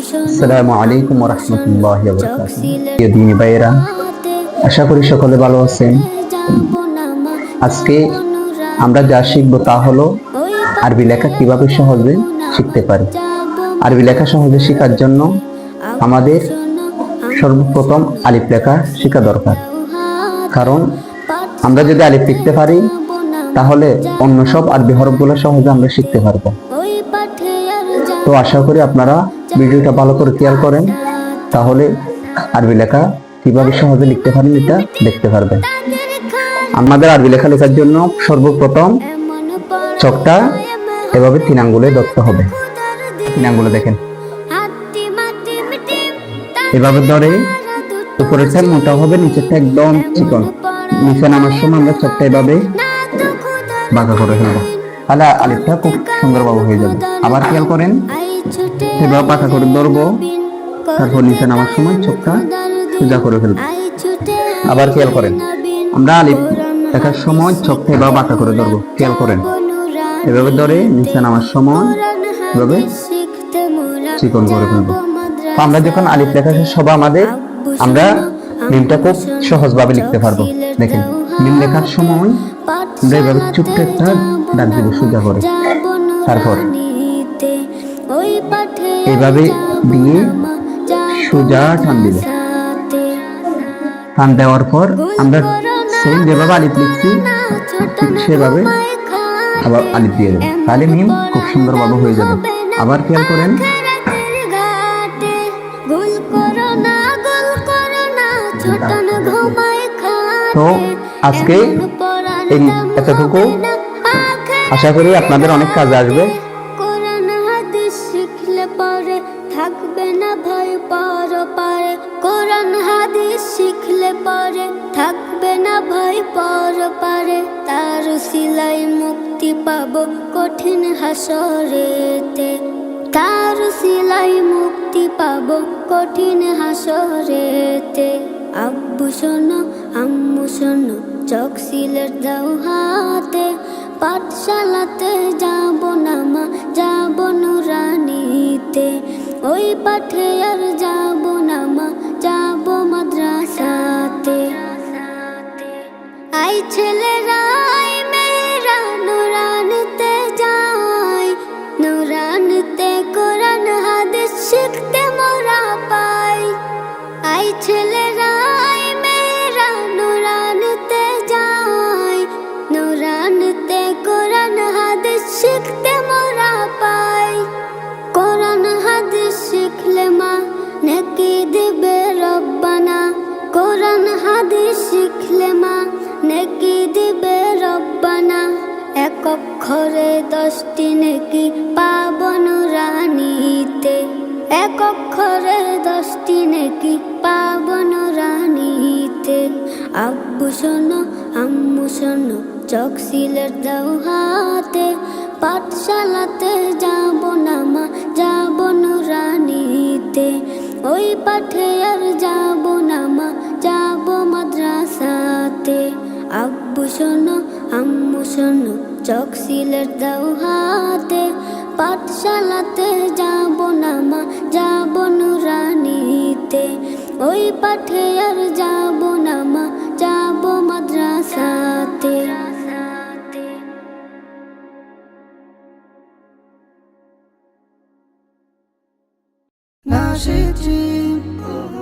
আসসালামু আলাইকুম রহমতুল্লাহ দিনী ভাইয়েরা, আশা করি সকলে ভালো আছেন। আজকে আমরা যা শিখব তা হলো আরবি লেখা কীভাবে সহজে শিখতে পারি। আরবি লেখা সহজে শেখার জন্য আমাদের সর্বপ্রথম আলিফ লেখা শেখা দরকার। কারণ আমরা যদি আলিফ লিখতে পারি, তাহলে অন্য সব আরবি হরফগুলো সহজে আমরা শিখতে পারব। তো আশা করি আপনারা ভিডিওটা ভালো করে খেয়াল করেন, তাহলে আরবি লেখা কীভাবে সহজে লিখতে পারেন এটা দেখতে পারবেন। আমাদের আরবি লেখা লেখার জন্য সর্বপ্রথম চকটা, এভাবে তিন আঙ্গুলে ধরতে হবে। তিন আঙ্গুলে দেখেন। এভাবে ধরে উপরের সাইড মোটা হবে নিচেরটা একদম চিকন। নিচে নামার সময় আমরা চকটা এভাবে বাঁকা করে ফেলব। তাহলে আলিফটা খুব সুন্দরভাবে হয়ে যাবে। আবার খেয়াল করেন এভাবে পাকা করে ধরবো। তারপর নিচে নামার সময় চোখটা সোজা করে আবার খেয়াল করেন, আমরা আলিফ দেখার সময় চোখটা করে ধরবো। খেয়াল করেন, এভাবে ধরে নিচে নামার সময় এভাবে চিকন করে ফেলব। আমরা যখন আলিফ লেখা হবে আমাদের, আমরা মিমটা খুব সহজভাবে লিখতে পারব। দেখেন, মিম লেখার সময় আমরা এভাবে ছোট্ট একটা ডাক দিব সোজা করে, তারপর এভাবে দিয়ে সোজা টান দিবে টান দেওয়ার পর আমরা সেম যেভাবে আলিফ লিখছি ঠিক সেভাবে আবার আলিফ দিয়ে দেবো তাহলে মিম খুব সুন্দরভাবে হয়ে যাবে। আবার খেয়াল করেন। তো আজকে এই এতটুকু। আশা করি আপনাদের অনেক কাজে আসবে। কোরআন হাদিস শিখলে পরে থাকবে না ভয়, পর পারে তার সিলাই মুক্তি পাবো কঠিন হাসরেতে। তার সিলাই মুক্তি পাবো কঠিন হাসরেতে। আব্বু শোনো, আম্মু শোনো, চোখ সিলের দাও হাতে, পাঠশালাতে যাব না মা যাব নুরানিতে। ওই পাঠে আর যাব আই মেয়েরা নুরানিতে যাই নুরানিতে কোরআন, হাদিস শিখতে মোরা পাই। আই ছেলেরা মেয়েরা নুরানিতে যাই নুরানিতে কোরআন, হাদিস শিখতে অক্ষরে দশটি নেকি পাবন রানীতে? এক অক্ষরে দশটি নেকি পাবন রানীতে? আব্বু শোনো, আম্মু শোনো, চোখ সিলের দাও হাতে। পাঠশালাতে যাব না মা যাব নুরানিতে ওই পাঠে আর যাব না মা, যাব মাদ্রাসাতে। আব্বু শোনো, আম্মু শোনো চোখ সিলের দাও হাতে, পাঠশালাতে যাব না মা, যাব নুরানিতে ওই পাঠে আর যাব না মা, যাব মাদ্রাসাতে। Nasce dream